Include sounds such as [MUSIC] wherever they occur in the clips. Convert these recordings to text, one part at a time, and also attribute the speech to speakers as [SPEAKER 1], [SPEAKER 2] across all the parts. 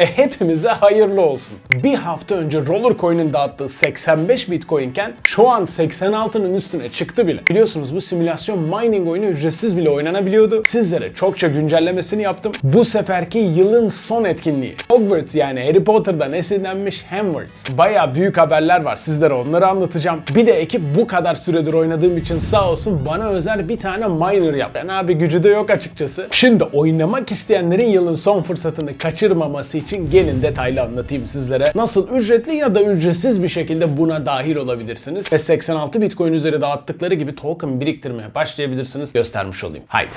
[SPEAKER 1] E hepimize hayırlı olsun. Bir hafta önce Rollercoin'in dağıttığı 85 Bitcoin iken şu an 86'nın üstüne çıktı bile. Biliyorsunuz bu simülasyon mining oyunu ücretsiz bile oynanabiliyordu. Sizlere çokça güncellemesini yaptım. Bu seferki yılın son etkinliği. Hogwarts yani Harry Potter'dan esinlenmiş Hogwarts. Baya büyük haberler var. Sizlere onları anlatacağım. Bir de ekip bu kadar süredir oynadığım için sağ olsun bana özel bir tane miner yaptı. Yani abi gücü de yok açıkçası. Şimdi oynamak isteyenlerin yılın son fırsatını kaçırmaması için gelin detaylı anlatayım sizlere. Nasıl ücretli ya da ücretsiz bir şekilde buna dahil olabilirsiniz. Ve 86 Bitcoin üzeri dağıttıkları gibi token biriktirmeye başlayabilirsiniz. Göstermiş olayım. Haydi.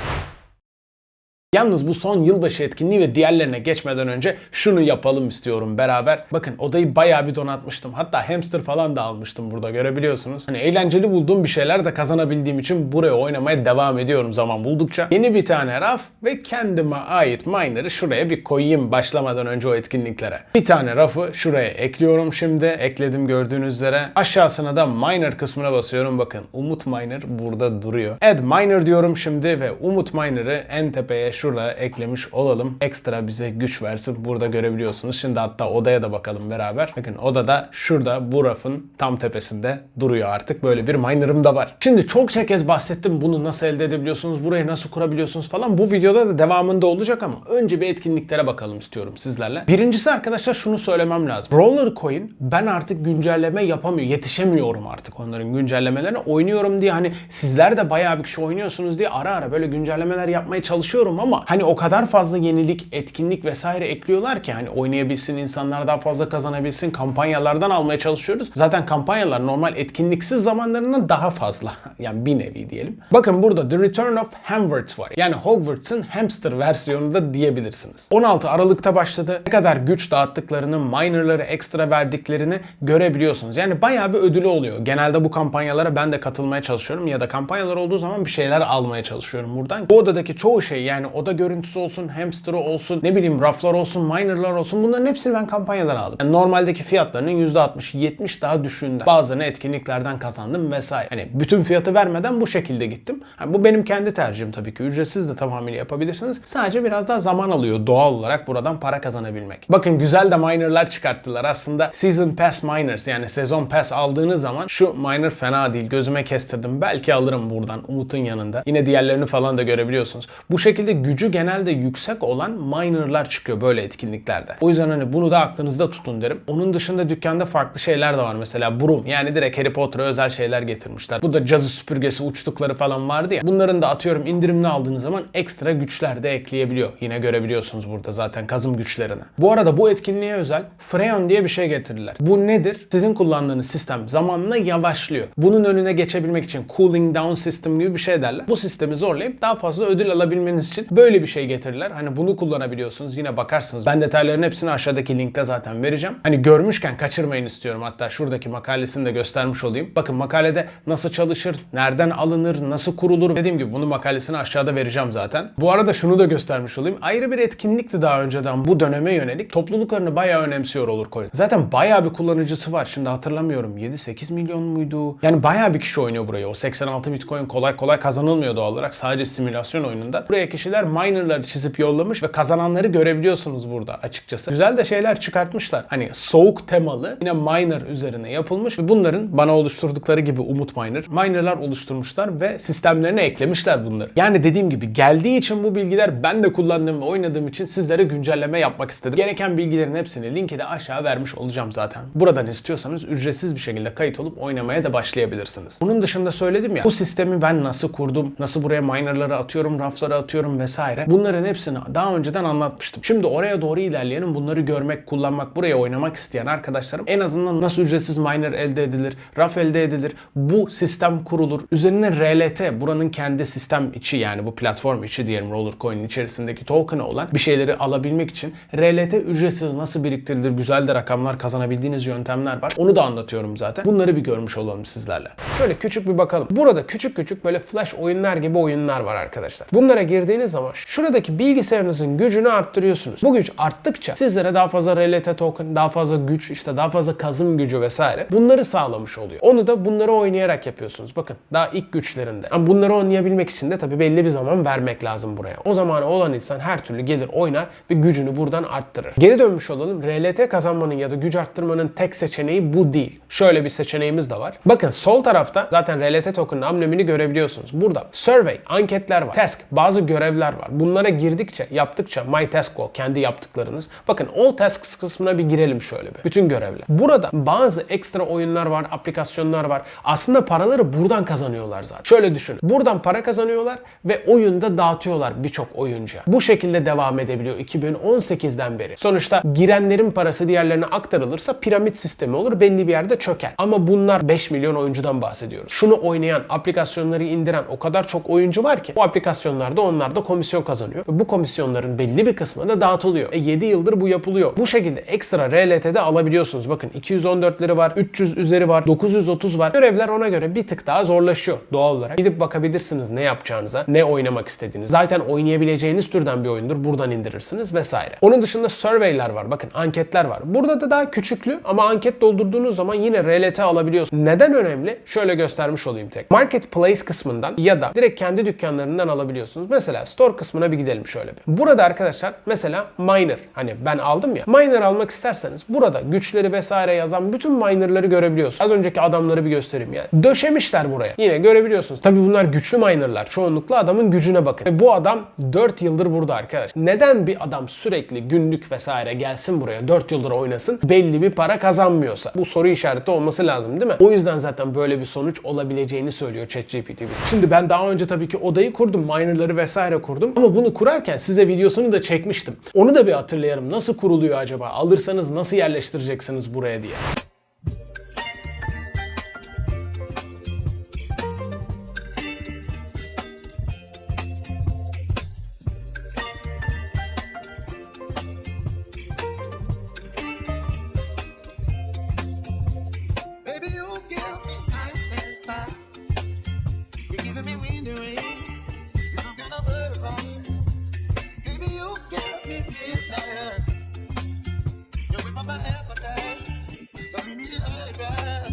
[SPEAKER 1] Yalnız bu son yılbaşı etkinliği ve diğerlerine geçmeden önce şunu yapalım istiyorum beraber. Bakın odayı bayağı bir donatmıştım. Hatta hamster falan da almıştım burada görebiliyorsunuz. Hani eğlenceli bulduğum bir şeyler de kazanabildiğim için buraya oynamaya devam ediyorum zaman buldukça. Yeni bir tane raf ve kendime ait miner'ı şuraya bir koyayım başlamadan önce o etkinliklere. Bir tane rafı şuraya ekliyorum şimdi. Ekledim gördüğünüz üzere. Aşağısına da miner kısmına basıyorum. Bakın Umut Miner burada duruyor. Add miner diyorum şimdi ve Umut Miner'ı en tepeye şurada eklemiş olalım. Ekstra bize güç versin. Burada görebiliyorsunuz. Şimdi hatta odaya da bakalım beraber. Bakın odada şurada bu rafın tam tepesinde duruyor artık. Böyle bir miner'ım da var. Şimdi çokça kez bahsettim bunu nasıl elde edebiliyorsunuz, burayı nasıl kurabiliyorsunuz falan. Bu videoda da devamında olacak ama önce bir etkinliklere bakalım istiyorum sizlerle. Birincisi arkadaşlar şunu söylemem lazım. Roller Coin ben artık güncelleme yapamıyor, yetişemiyorum artık onların güncellemelerine. Oynuyorum diye hani sizler de bayağı bir kişi oynuyorsunuz diye ara ara böyle güncellemeler yapmaya çalışıyorum ama hani o kadar fazla yenilik, etkinlik vesaire ekliyorlar ki hani oynayabilsin, insanlar daha fazla kazanabilsin, kampanyalardan almaya çalışıyoruz. Zaten kampanyalar normal etkinliksiz zamanlarından daha fazla. [LAUGHS] yani bir nevi diyelim. Bakın burada The Return of Hamwarts var. Yani Hogwarts'ın hamster versiyonu da diyebilirsiniz. 16 Aralık'ta başladı. Ne kadar güç dağıttıklarını, minerları ekstra verdiklerini görebiliyorsunuz. Yani bayağı bir ödülü oluyor. Genelde bu kampanyalara ben de katılmaya çalışıyorum ya da kampanyalar olduğu zaman bir şeyler almaya çalışıyorum buradan. Bu odadaki çoğu şey yani oda görüntüsü olsun, hamster'ı olsun, ne bileyim raflar olsun, minerlar olsun bunların hepsini ben kampanyadan aldım. Yani normaldeki fiyatlarının %60-70 daha düşüğünden. Bazılarını etkinliklerden kazandım vesaire. Hani bütün fiyatı vermeden bu şekilde gittim. Yani bu benim kendi tercihim tabii ki. Ücretsiz de tamamıyla yapabilirsiniz. Sadece biraz daha zaman alıyor doğal olarak buradan para kazanabilmek. Bakın güzel de minerlar çıkarttılar. Aslında Season Pass Miners yani sezon pass aldığınız zaman şu miner fena değil. Gözüme kestirdim. Belki alırım buradan Umut'un yanında. Yine diğerlerini falan da görebiliyorsunuz. Bu şekilde gücü genelde yüksek olan minerlar çıkıyor böyle etkinliklerde. O yüzden hani bunu da aklınızda tutun derim. Onun dışında dükkanda farklı şeyler de var. Mesela Broom yani direkt Harry Potter'a özel şeyler getirmişler. Bu da cazı süpürgesi uçtukları falan vardı ya. Bunların da atıyorum indirimli aldığınız zaman ekstra güçler de ekleyebiliyor. Yine görebiliyorsunuz burada zaten kazım güçlerini. Bu arada bu etkinliğe özel Freon diye bir şey getirdiler. Bu nedir? Sizin kullandığınız sistem zamanla yavaşlıyor. Bunun önüne geçebilmek için cooling down system gibi bir şey derler. Bu sistemi zorlayıp daha fazla ödül alabilmeniz için böyle bir şey getirdiler. Hani bunu kullanabiliyorsunuz. Yine bakarsınız. Ben detayların hepsini aşağıdaki linkte zaten vereceğim. Hani görmüşken kaçırmayın istiyorum. Hatta şuradaki makalesini de göstermiş olayım. Bakın makalede nasıl çalışır, nereden alınır, nasıl kurulur. Dediğim gibi bunun makalesini aşağıda vereceğim zaten. Bu arada şunu da göstermiş olayım. Ayrı bir etkinlikti daha önceden bu döneme yönelik. Topluluklarını bayağı önemsiyor olur coin. Zaten bayağı bir kullanıcısı var. Şimdi hatırlamıyorum. 7-8 milyon muydu? Yani bayağı bir kişi oynuyor burayı. O 86 bitcoin kolay kolay kazanılmıyor doğal olarak. Sadece simülasyon oyununda. Buraya kişiler minerları çizip yollamış ve kazananları görebiliyorsunuz burada açıkçası. Güzel de şeyler çıkartmışlar. Hani soğuk temalı yine miner üzerine yapılmış ve bunların bana oluşturdukları gibi Umut Miner minerlar oluşturmuşlar ve sistemlerine eklemişler bunları. Yani dediğim gibi geldiği için bu bilgiler ben de kullandığım ve oynadığım için sizlere güncelleme yapmak istedim. Gereken bilgilerin hepsini linki de aşağı vermiş olacağım zaten. Buradan istiyorsanız ücretsiz bir şekilde kayıt olup oynamaya da başlayabilirsiniz. Bunun dışında söyledim ya bu sistemi ben nasıl kurdum, nasıl buraya minerları atıyorum, raflara atıyorum vesaire. Bunların hepsini daha önceden anlatmıştım. Şimdi oraya doğru ilerleyelim. Bunları görmek, kullanmak, buraya oynamak isteyen arkadaşlarım en azından nasıl ücretsiz miner elde edilir, raf elde edilir, bu sistem kurulur. Üzerine RLT, buranın kendi sistem içi yani bu platform içi diyelim Rollercoin'in içerisindeki token'ı olan bir şeyleri alabilmek için RLT ücretsiz nasıl biriktirilir, güzel de rakamlar kazanabildiğiniz yöntemler var. Onu da anlatıyorum zaten. Bunları bir görmüş olalım sizlerle. Şöyle küçük bir bakalım. Burada küçük küçük böyle flash oyunlar gibi oyunlar var arkadaşlar. Bunlara girdiğiniz zaman şuradaki bilgisayarınızın gücünü arttırıyorsunuz. Bu güç arttıkça sizlere daha fazla RLT token, daha fazla güç, işte daha fazla kazım gücü vesaire bunları sağlamış oluyor. Onu da bunları oynayarak yapıyorsunuz. Bakın daha ilk güçlerinde. Ama bunları oynayabilmek için de tabii belli bir zaman vermek lazım buraya. O zamanı olan insan her türlü gelir oynar ve gücünü buradan arttırır. Geri dönmüş olalım. RLT kazanmanın ya da güç arttırmanın tek seçeneği bu değil. Şöyle bir seçeneğimiz de var. Bakın sol tarafta zaten RLT token'ın amblemini görebiliyorsunuz. Burada survey, anketler var. Task, bazı görevler var. Bunlara girdikçe, yaptıkça my task goal, kendi yaptıklarınız. Bakın all tasks kısmına bir girelim şöyle bir. Bütün görevler. Burada bazı ekstra oyunlar var, aplikasyonlar var. Aslında paraları buradan kazanıyorlar zaten. Şöyle düşünün. Buradan para kazanıyorlar ve oyunda dağıtıyorlar birçok oyuncuya. Bu şekilde devam edebiliyor 2018'den beri. Sonuçta girenlerin parası diğerlerine aktarılırsa piramit sistemi olur. Belli bir yerde çöker. Ama bunlar 5 milyon oyuncudan bahsediyoruz. Şunu oynayan, aplikasyonları indiren o kadar çok oyuncu var ki bu aplikasyonlarda onlar da komisyon kazanıyor. Ve bu komisyonların belli bir kısmı da dağıtılıyor. E 7 yıldır bu yapılıyor. Bu şekilde ekstra RLT'de alabiliyorsunuz. Bakın 214'leri var, 300 üzeri var, 930 var. Görevler ona göre bir tık daha zorlaşıyor doğal olarak. Gidip bakabilirsiniz ne yapacağınıza, ne oynamak istediğiniz. Zaten oynayabileceğiniz türden bir oyundur. Buradan indirirsiniz vesaire. Onun dışında surveyler var. Bakın anketler var. Burada da daha küçüklü ama anket doldurduğunuz zaman yine RLT alabiliyorsunuz. Neden önemli? Şöyle göstermiş olayım tek. Marketplace kısmından ya da direkt kendi dükkanlarından alabiliyorsunuz. Mesela store kısmına bir gidelim şöyle bir. Burada arkadaşlar mesela miner hani ben aldım ya. Miner almak isterseniz burada güçleri vesaire yazan bütün minerları görebiliyorsunuz. Az önceki adamları bir göstereyim yani. Döşemişler buraya. Yine görebiliyorsunuz. Tabi bunlar güçlü minerlar. Çoğunlukla adamın gücüne bakın. Ve bu adam 4 yıldır burada arkadaş. Neden bir adam sürekli günlük vesaire gelsin buraya 4 yıldır oynasın belli bir para kazanmıyorsa? Bu soru işareti olması lazım değil mi? O yüzden zaten böyle bir sonuç olabileceğini söylüyor ChatGPT. Şimdi ben daha önce tabii ki odayı kurdum. Minerları vesaire kurdum. Ama bunu kurarken size videosunu da çekmiştim. Onu da bir hatırlayalım. Nasıl kuruluyor acaba? Alırsanız nasıl yerleştireceksiniz buraya diye.
[SPEAKER 2] Right.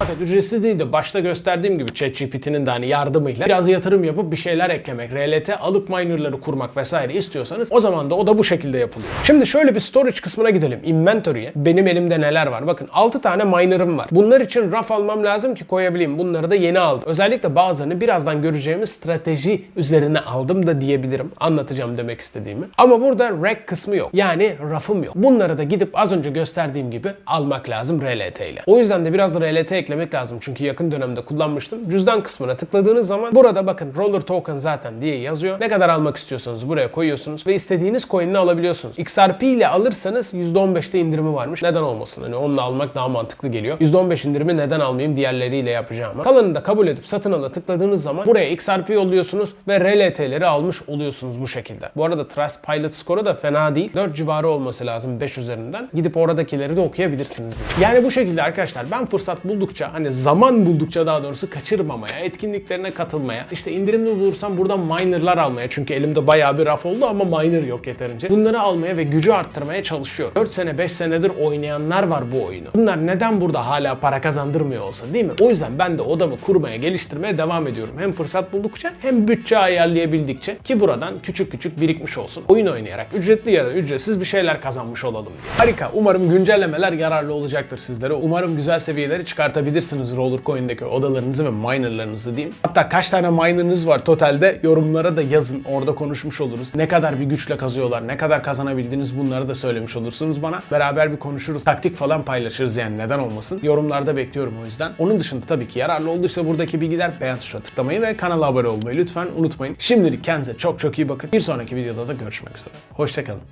[SPEAKER 1] Fakat ücretsiz değil de başta gösterdiğim gibi ChatGPT'nin de hani yardımıyla biraz yatırım yapıp bir şeyler eklemek, RLT alıp minerları kurmak vesaire istiyorsanız o zaman da o da bu şekilde yapılıyor. Şimdi şöyle bir storage kısmına gidelim. Inventory'e. Benim elimde neler var? Bakın 6 tane miner'ım var. Bunlar için raf almam lazım ki koyabileyim. Bunları da yeni aldım. Özellikle bazılarını birazdan göreceğimiz strateji üzerine aldım da diyebilirim. Anlatacağım demek istediğimi. Ama burada rack kısmı yok. Yani rafım yok. Bunları da gidip az önce gösterdiğim gibi almak lazım RLT ile. O yüzden de biraz RLT eklemek lazım. Çünkü yakın dönemde kullanmıştım. Cüzdan kısmına tıkladığınız zaman burada bakın roller token zaten diye yazıyor. Ne kadar almak istiyorsanız buraya koyuyorsunuz ve istediğiniz coin'i alabiliyorsunuz. XRP ile alırsanız %15'te indirimi varmış. Neden olmasın? Hani onunla almak daha mantıklı geliyor. %15 indirimi neden almayayım diğerleriyle yapacağım. Kalanını da kabul edip satın ala tıkladığınız zaman buraya XRP yolluyorsunuz ve RLT'leri almış oluyorsunuz bu şekilde. Bu arada Trustpilot skoru da fena değil. 4 civarı olması lazım 5 üzerinden. Gidip oradakileri de okuyabilirsiniz. Yani bu şekilde arkadaşlar ben fırsat buldukça hani zaman buldukça daha doğrusu kaçırmamaya, etkinliklerine katılmaya, işte indirimli bulursam buradan minerlar almaya çünkü elimde bayağı bir raf oldu ama miner yok yeterince. Bunları almaya ve gücü arttırmaya çalışıyorum. 4 sene 5 senedir oynayanlar var bu oyunu. Bunlar neden burada hala para kazandırmıyor olsa değil mi? O yüzden ben de odamı kurmaya, geliştirmeye devam ediyorum. Hem fırsat buldukça hem bütçe ayarlayabildikçe ki buradan küçük küçük birikmiş olsun. Oyun oynayarak ücretli ya da ücretsiz bir şeyler kazanmış olalım diye. Harika. Umarım güncellemeler yararlı olacaktır sizlere. Umarım güzel seviyeleri çıkartabilirsiniz Rollercoin'deki odalarınızı ve minerlarınızı diyeyim. Hatta kaç tane miner'ınız var totalde yorumlara da yazın. Orada konuşmuş oluruz. Ne kadar bir güçle kazıyorlar, ne kadar kazanabildiniz bunları da söylemiş olursunuz bana. Beraber bir konuşuruz. Taktik falan paylaşırız yani neden olmasın. Yorumlarda bekliyorum o yüzden. Onun dışında tabii ki yararlı olduysa buradaki bilgiler beğen tuşuna tıklamayı ve kanala abone olmayı lütfen unutmayın. Şimdilik kendinize çok çok iyi bakın. Bir sonraki videoda da görüşmek üzere. Hoşçakalın.